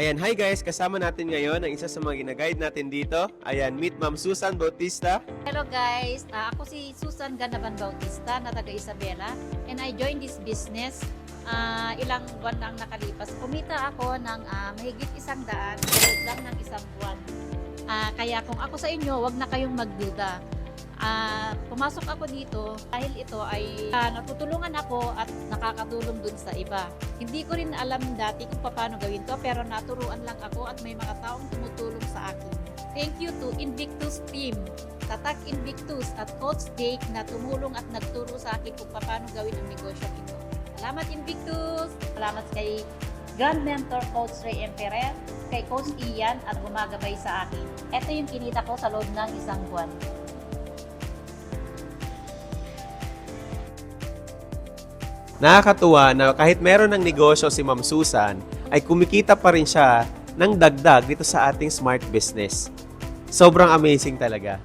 Ayan, hi guys! Kasama natin ngayon ang isa sa mga ginaguide natin dito. Ayan, meet Ma'am Susan Bautista. Hello guys, Ah, ako si Susan Ganaban Bautista na taga Isabela and I joined this business ah, ilang buwan na nakalipas. Kumita ako ng ah, mahigit isang daan lang ng isang buwan. Ah, kaya kung ako sa inyo, wag na kayong magduda. Ah, pumasok ako dito dahil ito ay ah, natutulungan ako at nakakatulong dun sa iba. Hindi ko rin alam dati kung paano gawin to pero naturuan lang ako at may mga taong tumutulong sa akin. Thank you to Invictus team Tatak Invictus at Coach Jake na tumulong at nagturo sa akin kung paano gawin ang negosyo ito. Salamat Invictus! Salamat kay Grand Mentor Coach Ray Emperor, kay Coach Ian at gumagabay sa akin. Ito yung kinita ko sa loob ng isang buwan. Nakakatuwa na kahit meron ng negosyo si Ma'am Susan, ay kumikita pa rin siya ng dagdag dito sa ating smart business. Sobrang amazing talaga.